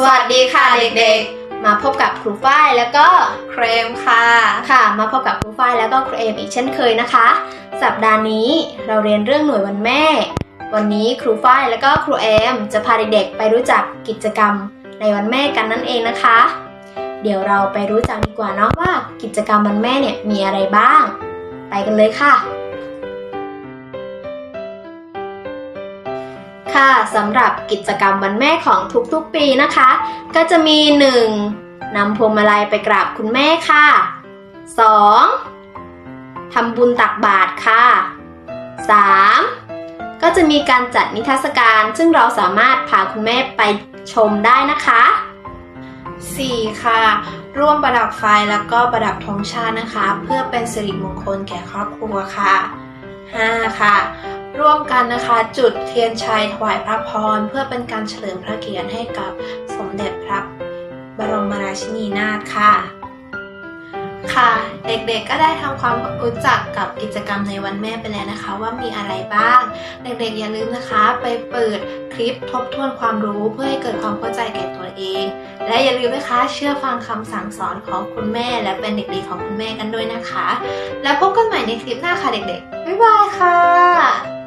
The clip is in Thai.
สวัสดีค่ะเด็กๆ มาพบกับครูฝ้ายแล้วก็เครมค่ะ ค่ะ มาพบกับครูฝ้ายแล้วก็ครูเอมอีกเช่นเคยนะคะ สัปดาห์นี้เราเรียนเรื่องหน่วยวันแม่ วันนี้ครูฝ้ายแล้วก็ครูเอมจะพาเด็กๆไปรู้จักกิจกรรมในวันแม่กันนั่นเองนะคะ เดี๋ยวเราไปรู้จักดีกว่าเนาะว่ากิจกรรมวันแม่เนี่ยมีอะไรบ้าง ไปกันเลยค่ะ ค่ะสำหรับกิจกรรมวันแม่ของทุกๆปีนะคะ ก็จะมี 1. นำพวงมาลัยไปกราบคุณแม่ค่ะ 2. ทำบุญตักบาตรค่ะ 3. ก็จะมีการจัดนิทรรศการ ซึ่งเราสามารถพาคุณแม่ไปชมได้นะคะ 4. ค่ะ ร่วมประดับไฟแล้วก็ประดับธงชาตินะคะ เพื่อเป็นสิริมงคลแก่ครอบครัวค่ะ 5. ค่ะ ร่วมกันนะคะ จุดเทียนชัยถวายพระพร เพื่อเป็นการเฉลิมพระเกียรติให้กับสมเด็จพระบรมราชินีนาถค่ะ ค่ะ เด็กๆก็ได้ทำความรู้จักกับกิจกรรมในวันแม่ไปแล้วนะคะ ว่ามีอะไรบ้าง เด็กๆอย่าลืมนะคะ ไปเปิดคลิปทบทวนความรู้เพื่อให้เกิดความเข้าใจแก่ตัวเอง และอย่าลืมนะคะเชื่อฟังคำสั่งสอนของคุณแม่ และเป็นเด็กดีของคุณแม่กันด้วยนะคะ แล้วพบกันใหม่ในคลิปหน้าค่ะเด็กๆบ๊ายบายค่ะ